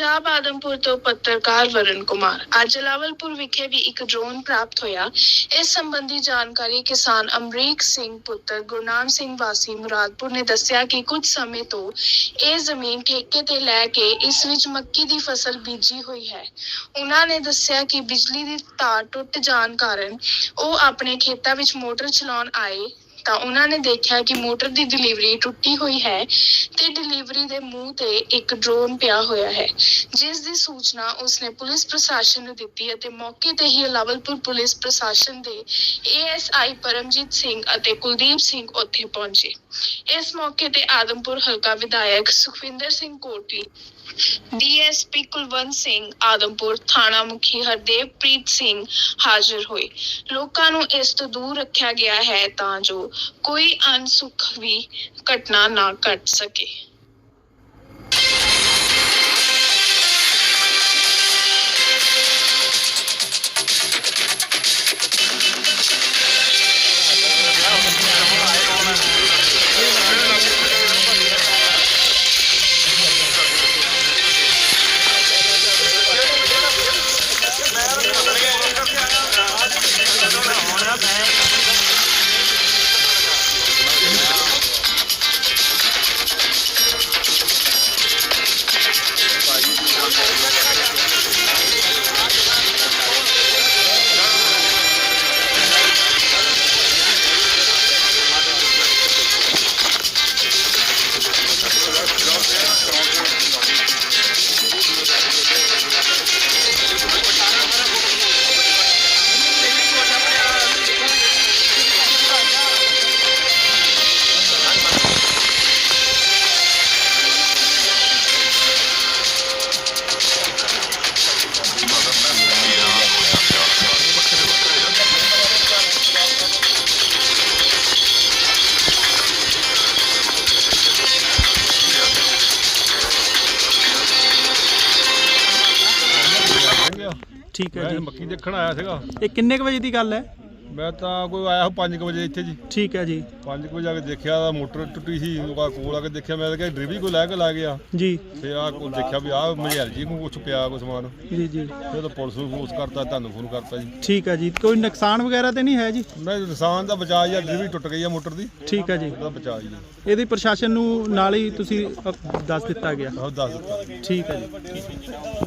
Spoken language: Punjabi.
ਪੰਜਾਬ ਆਦਮਪੁਰ ਤੋਂ ਪੱਤਰਕਾਰ ਵਰਨ ਕੁਮਾਰ। ਅੱਜ ਲਾਵਲਪੁਰ ਵਿਖੇ ਵੀ ਇੱਕ ਡਰੋਨ ਪ੍ਰਾਪਤ ਹੋਇਆ। ਇਸ ਸੰਬੰਧੀ ਜਾਣਕਾਰੀ ਕਿਸਾਨ ਅਮਰੀਕ ਸਿੰਘ ਪੁੱਤਰ ਗੁਰਨਾਮ ਸਿੰਘ ਵਾਸੀ ਮੁਰਾਦਪੁਰ ਨੇ ਦੱਸਿਆ ਕਿ ਕੁਝ ਸਮੇਂ ਤੋਂ ਇਹ ਜ਼ਮੀਨ ਠੇਕੇ ਤੇ ਲੈ ਕੇ ਇਸ ਵਿੱਚ ਮੱਕੀ ਦੀ ਫਸਲ ਬੀਜੀ ਹੋਈ ਹੈ। ਉਹਨਾਂ ਨੇ ਦੱਸਿਆ ਕਿ ਬਿਜਲੀ ਦੀ ਤਾਰ ਟੁੱਟ ਜਾਣ ਕਾਰਨ ਉਹ ਆਪਣੇ ਖੇਤਾਂ ਵਿੱਚ ਮੋਟਰ ਚਲਾਉਣ ਆਏ। ਤਾਂ ਉਹਨਾਂ ਨੇ ਦੇਖਿਆ ਕਿ ਮੋਟਰ ਦੀ ਡਿਲੀਵਰੀ ਟੁੱਟੀ ਹੋਈ ਹੈ ਤੇ ਡਿਲੀਵਰੀ ਦੇ ਮੂੰਹ ਤੇ ਇੱਕ ਡਰੋਨ ਪਿਆ ਹੋਇਆ ਹੈ, ਜਿਸ ਦੀ ਸੂਚਨਾ ਉਸਨੇ ਪੁਲਿਸ ਪ੍ਰਸ਼ਾਸਨ ਨੂੰ ਦਿੱਤੀ ਅਤੇ ਮੌਕੇ ਤੇ ਹੀ ਲਾਵਲਪੁਰ ਪੁਲਿਸ ਪ੍ਰਸ਼ਾਸਨ ਦੇ ਏਐਸਆਈ ਪਰਮਜੀਤ ਸਿੰਘ ਅਤੇ ਕੁਲਦੀਪ ਸਿੰਘ ਉੱਥੇ ਪਹੁੰਚੇ। ਇਸ ਮੌਕੇ ਤੇ ਆਦਮਪੁਰ ਹਲਕਾ ਵਿਧਾਇਕ ਸੁਖਵਿੰਦਰ ਸਿੰਘ ਕੋਟਲੀ ਡੀਐਸਪੀ ਕੁਲਵੰਤ ਸਿੰਘ, ਆਦਮਪੁਰ ਥਾਣਾ ਮੁਖੀ ਹਰਦੇਵਪ੍ਰੀਤ ਸਿੰਘ ਹਾਜ਼ਰ ਹੋਏ। ਲੋਕਾਂ ਨੂੰ ਇਸ ਤੋਂ ਦੂਰ ਰੱਖਿਆ ਗਿਆ ਹੈ ਤਾਂ ਜੋ ਕੋਈ ਅਨਸੁਖ ਵੀ ਘਟਨਾ ਨਾ ਘਟ ਸਕੇ। ਠੀਕ ਹੈ ਮੈਂ ਜੀ। ਮੱਕੀ ਦੇਖਣ ਆਇਆ ਸੀਗਾ। ਇਹ ਕਿੰਨੇ ਕੁ ਵਜੇ ਦੀ ਗੱਲ ਹੈ? ਮੈਂ ਤਾਂ ਕੋਈ ਆਇਆ ਹੋ 5 ਵਜੇ ਇੱਥੇ ਜੀ। ਠੀਕ ਹੈ ਜੀ। 5 ਵਜੇ ਆ ਕੇ ਦੇਖਿਆ ਤਾਂ ਮੋਟਰ ਟੁੱਟੀ ਸੀ ਉਹ ਕੋਲ ਆ ਕੇ ਦੇਖਿਆ ਮੈਂ ਤਾਂ ਕਿਹਾ ਡਰਿਵੀ ਕੋਈ ਲੈ ਕੇ ਲਾ ਗਿਆ। ਜੀ। ਫਿਰ ਆ ਕੋਲ ਦੇਖਿਆ ਵੀ ਆ ਮਝੈਲ ਜੀ ਨੂੰ ਕੁਛ ਪਿਆ ਕੋਈ ਸਮਾਨ। ਜੀ ਜੀ। ਫਿਰ ਤਾਂ ਪੁਲਿਸ ਨੂੰ ਫੋਨ ਕਰਤਾ ਤੁਹਾਨੂੰ ਫੋਨ ਕਰਤਾ ਜੀ। ਠੀਕ ਹੈ ਜੀ। ਕੋਈ ਨੁਕਸਾਨ ਵਗੈਰਾ ਤੇ ਨਹੀਂ ਹੈ ਜੀ? ਮੈਂ ਇਨਸਾਨ ਦਾ ਬਚਾ ਜਾਂ ਡਰਿਵੀ ਟੁੱਟ ਗਈ ਆ ਮੋਟਰ ਦੀ। ਠੀਕ ਹੈ ਜੀ। ਉਹਦਾ ਬਚਾ ਜੀ ਇਹਦੀ ਪ੍ਰਸ਼ਾਸਨ ਨੂੰ ਨਾਲ ਹੀ ਤੁਸੀਂ ਅ, ਦੱਸ ਦਿੱਤਾ ਗਿਆ। ਆਹ ਦੱਸ ਦਿੱਤਾ। ਠੀਕ ਹੈ ਜੀ।